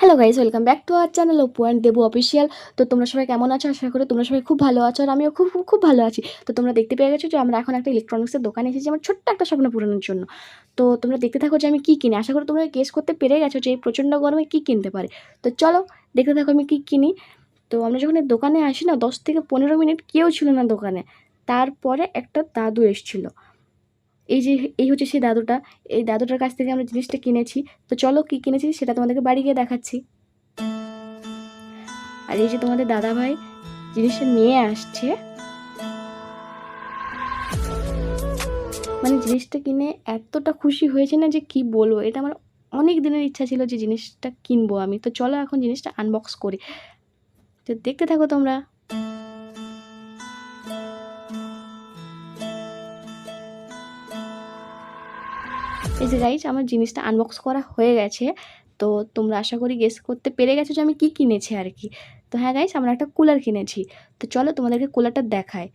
Hello guys welcome back to our channel Opo and Debu official তো তোমরা সবাই কেমন আছো? আশা করি তোমরা সবাই খুব ভালো আছো, আর আমিও খুব খুব ভালো আছি। তো তোমরা দেখতে পেয়ে গেছো যে আমরা এখন একটা ইলেকট্রনিক্সের দোকানে এসেছি আমার ছোট্ট একটা স্বপ্ন পূরণের জন্য। তো তোমরা দেখতে থাকো যে আমি কী কিনি। আশা করি তোমরা গেস করতে পেরে গেছো যে এই প্রচণ্ড গরমে কী কিনতে পারে। তো চলো, দেখতে থাকো আমি কী কিনি। তো আমরা যখন দোকানে আসি না, দশ থেকে পনেরো মিনিট কেউ ছিল না দোকানে। তারপরে একটা দাদু এসেছিল। এই যে, এই হচ্ছে সেই দাদুটা। এই দাদুটার কাছ থেকে আমরা জিনিসটা কিনেছি। তো চলো কী কিনেছি সেটা তোমাদেরকে বাড়ি গিয়ে দেখাচ্ছি। আর এই যে তোমাদের দাদা ভাই জিনিসটা নিয়ে আসছে। মানে জিনিসটা কিনে এতটা খুশি হয়েছে না যে কি বলব? এটা আমার অনেক দিনের ইচ্ছা ছিল যে জিনিসটা কিনবো আমি। তো চলো এখন জিনিসটা আনবক্স করি। তো দেখতে থাকো তোমরা। এই যে গাইজ আমার জিনিসটা আনবক্স করা হয়ে গেছে। তো তোমরা আশা করি গেস করতে পেরে গেছো যে আমি কি কিনেছি আর কি। তো হ্যাঁ গাইস আমরা একটা কুলার কিনেছি। তো চলো তোমাদেরকে কুলারটা দেখায়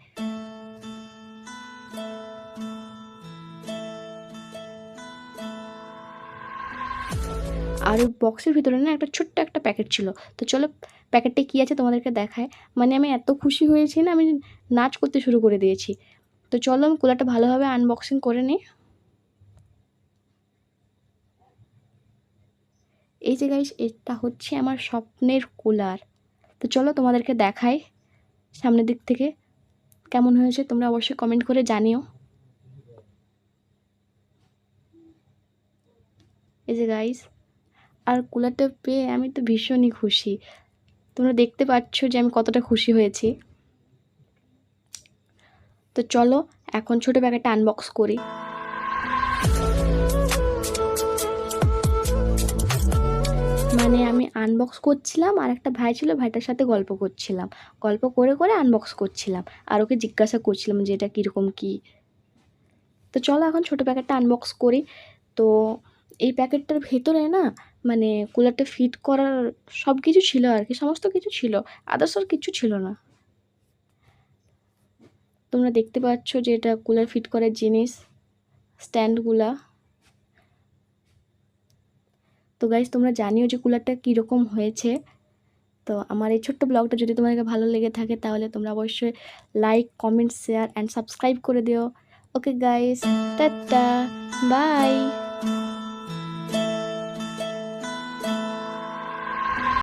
আর ওই বক্সের ভিতরে না একটা ছোট্ট একটা প্যাকেট ছিল। তো চলো প্যাকেটটা কী আছে তোমাদেরকে দেখায় মানে আমি এত খুশি হয়েছি না, আমি নাচ করতে শুরু করে দিয়েছি। তো চলো আমি কুলারটা ভালোভাবে আনবক্সিং করে নিই। এই যে গাইস এটা হচ্ছে আমার স্বপ্নের কুলার তো চলো তোমাদেরকে দেখাই সামনের দিক থেকে কেমন হয়েছে, তোমরা অবশ্যই কমেন্ট করে জানিও। এই যে গাইস আর কুলারটা পেয়ে আমি তো ভীষণই খুশি। তোমরা দেখতে পাচ্ছ যে আমি কতটা খুশি হয়েছি। তো চলো এখন ছোটো প্যাকেটটা আনবক্স করি। মানে আমি আনবক্স করছিলাম, আর একটা ভাই ছিল, ভাইটার সাথে গল্প করছিলাম। গল্প করে করে আনবক্স করছিলাম। আর ওকে জিজ্ঞাসা করছিলাম যে এটা কীরকম কী। তো চলো এখন ছোটো প্যাকেটটা আনবক্স করি। তো এই প্যাকেটটার ভেতরে না মানে কুলারটা ফিট করার সব কিছু ছিল আর কি, সমস্ত কিছু ছিল। আদার্স আর কিছু ছিল না। তোমরা দেখতে পাচ্ছ যে এটা কুলার ফিট করার জিনিস স্ট্যান্ডগুলা তো গাইজ তোমরা জানিও যে কুলারটা কীরকম হয়েছে। তো আমার এই ছোট্ট ব্লগটা যদি তোমাদেরকে ভালো লেগে থাকে, তাহলে তোমরা অবশ্যই like comment share and subscribe করে দিও। Okay guys tata bye